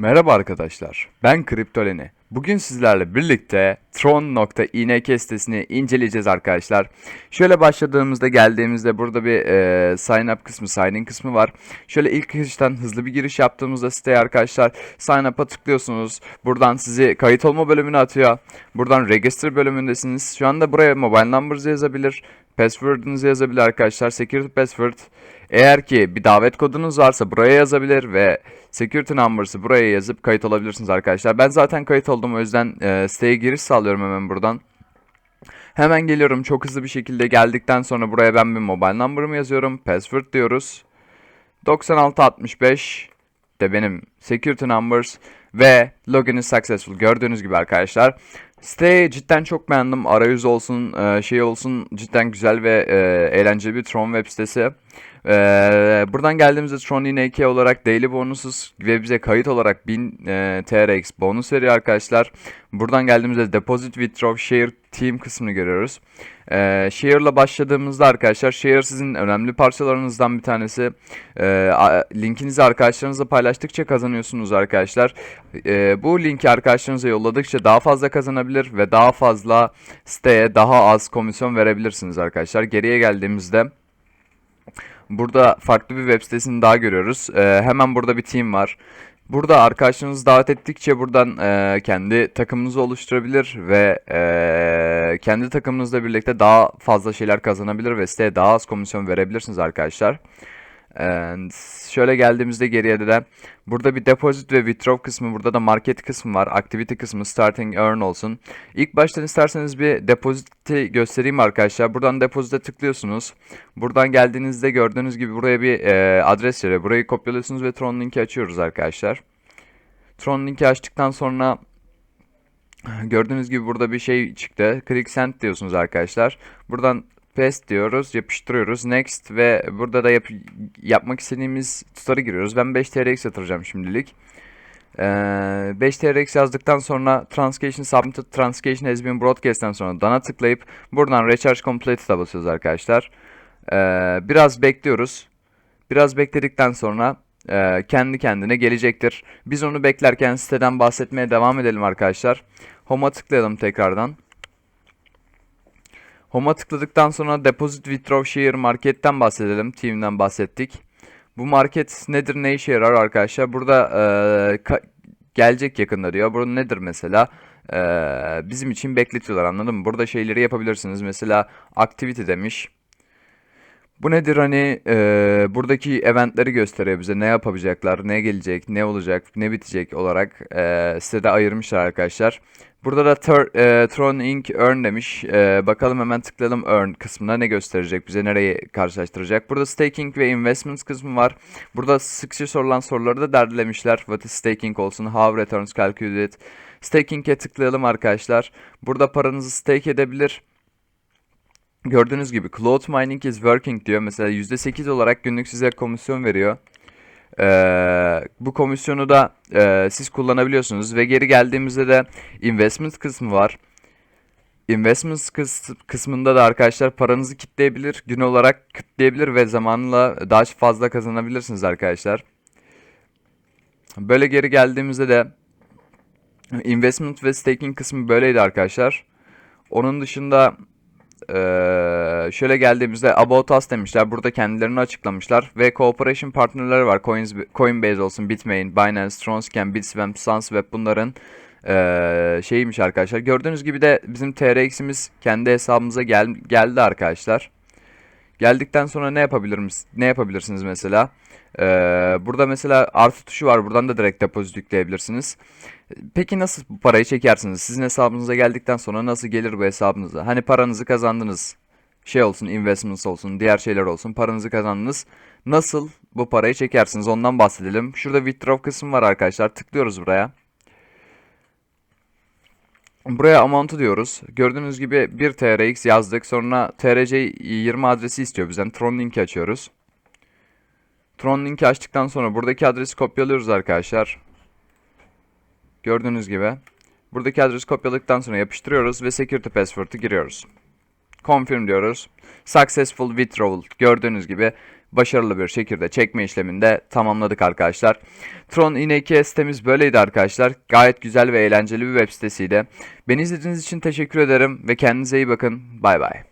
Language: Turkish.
Merhaba arkadaşlar, ben Kriptoleni. Bugün sizlerle birlikte Tron.ink sitesini inceleyeceğiz arkadaşlar. Şöyle başladığımızda geldiğimizde burada bir e, sign up kısmı, sign in kısmı var. Şöyle ilk girişten hızlı bir giriş yaptığımızda siteye arkadaşlar sign up'a tıklıyorsunuz. Buradan sizi kayıt olma bölümüne atıyor. Buradan register bölümündesiniz. Şu anda buraya mobile number'ınızı yazabilir, password'ınızı yazabilir arkadaşlar. Security password eğer ki bir davet kodunuz varsa buraya yazabilir ve security number'sı buraya yazıp kayıt olabilirsiniz arkadaşlar. Ben zaten kayıt oldum o yüzden e, siteye giriş sağlıyorum hemen buradan. Hemen geliyorum çok hızlı bir şekilde geldikten sonra buraya ben bir mobile number'ımı yazıyorum. Password diyoruz. 9665 de benim security numbers ve login is successful. Gördüğünüz gibi arkadaşlar. Siteyi cidden çok beğendim. Arayüz olsun, e, şey olsun cidden güzel ve e, eğlenceli bir Tron web sitesi. Ee, buradan geldiğimizde Tron yine 2 olarak daily bonusuz ve bize kayıt olarak 1000 e, TRX bonus veriyor arkadaşlar. Buradan geldiğimizde deposit withdraw share team kısmını görüyoruz. Ee, share'la başladığımızda arkadaşlar share sizin önemli parçalarınızdan bir tanesi. Ee, linkinizi arkadaşlarınızla paylaştıkça kazanıyorsunuz arkadaşlar. Ee, bu linki arkadaşlarınıza yolladıkça daha fazla kazanabilir ve daha fazla siteye daha az komisyon verebilirsiniz arkadaşlar. Geriye geldiğimizde Burada farklı bir web sitesini daha görüyoruz. Ee, hemen burada bir team var. Burada arkadaşlarınızı davet ettikçe buradan e, kendi takımınızı oluşturabilir ve e, kendi takımınızla birlikte daha fazla şeyler kazanabilir ve siteye daha az komisyon verebilirsiniz arkadaşlar. And şöyle geldiğimizde geriye de burada bir deposit ve withdraw kısmı, burada da market kısmı var. Activity kısmı starting earn olsun. İlk baştan isterseniz bir depoziti göstereyim arkadaşlar. Buradan depozite tıklıyorsunuz. Buradan geldiğinizde gördüğünüz gibi buraya bir e, adres veriyor. Burayı kopyalıyorsunuz ve Tron linki açıyoruz arkadaşlar. Tron linki açtıktan sonra gördüğünüz gibi burada bir şey çıktı. Click send diyorsunuz arkadaşlar. Buradan paste diyoruz, yapıştırıyoruz. Next ve burada da yap yapmak istediğimiz tutarı giriyoruz. Ben 5 TRX yatıracağım şimdilik. Ee, 5 TRX yazdıktan sonra Transcation Submitted Transcation has been broadcast'ten sonra Done'a tıklayıp buradan Recharge Completed'a basıyoruz arkadaşlar. Ee, biraz bekliyoruz. Biraz bekledikten sonra e, kendi kendine gelecektir. Biz onu beklerken siteden bahsetmeye devam edelim arkadaşlar. Home'a tıklayalım tekrardan. Home'a tıkladıktan sonra Deposit Withdraw Share Market'ten bahsedelim. Team'den bahsettik. Bu market nedir, ne işe yarar arkadaşlar? Burada e, gelecek yakında diyor. Burada nedir mesela? E, bizim için bekletiyorlar anladın mı? Burada şeyleri yapabilirsiniz. Mesela Activity demiş. Bu nedir hani e, buradaki eventleri gösteriyor bize ne yapabilecekler, ne gelecek, ne olacak, ne bitecek olarak e, sitede ayırmışlar arkadaşlar. Burada da Tur- e, Tron Inc. Earn demiş. E, bakalım hemen tıklayalım Earn kısmına ne gösterecek bize, nereyi karşılaştıracak. Burada Staking ve Investments kısmı var. Burada sıkça sorulan soruları da derlemişler. What is staking olsun, how returns calculated. Staking'e tıklayalım arkadaşlar. Burada paranızı stake edebilir. Gördüğünüz gibi Cloud Mining is working diyor. Mesela %8 olarak günlük size komisyon veriyor. Ee, bu komisyonu da e, siz kullanabiliyorsunuz ve geri geldiğimizde de investment kısmı var. Investments kıs- kısmında da arkadaşlar paranızı kitleyebilir, gün olarak kitleyebilir ve zamanla daha fazla kazanabilirsiniz arkadaşlar. Böyle geri geldiğimizde de investment ve staking kısmı böyleydi arkadaşlar. Onun dışında ee, şöyle geldiğimizde About Us demişler. Burada kendilerini açıklamışlar. Ve cooperation partnerleri var. Coins, Coinbase olsun, Bitmain, Binance, Tronscan, Bitswap, Sunswap bunların ee, şeyiymiş arkadaşlar. Gördüğünüz gibi de bizim TRX'imiz kendi hesabımıza gel geldi arkadaşlar. Geldikten sonra ne yapabiliriz? Ne yapabilirsiniz mesela? Ee, burada mesela artı tuşu var. Buradan da direkt depozit yükleyebilirsiniz. Peki nasıl bu parayı çekersiniz? Sizin hesabınıza geldikten sonra nasıl gelir bu hesabınıza? Hani paranızı kazandınız. Şey olsun, investments olsun, diğer şeyler olsun. Paranızı kazandınız. Nasıl bu parayı çekersiniz? Ondan bahsedelim. Şurada withdraw kısmı var arkadaşlar. Tıklıyoruz buraya. Buraya amount'u diyoruz. Gördüğünüz gibi 1 TRX yazdık. Sonra TRC 20 adresi istiyor bizden. Tron linki açıyoruz. Tron linki açtıktan sonra buradaki adresi kopyalıyoruz arkadaşlar. Gördüğünüz gibi. Buradaki adresi kopyaladıktan sonra yapıştırıyoruz ve security password'ı giriyoruz. Confirm diyoruz. Successful withdrawal. Gördüğünüz gibi başarılı bir şekilde çekme işleminde tamamladık arkadaşlar. Tron IN2 sitemiz böyleydi arkadaşlar. Gayet güzel ve eğlenceli bir web sitesiydi. Beni izlediğiniz için teşekkür ederim ve kendinize iyi bakın. Bay bay.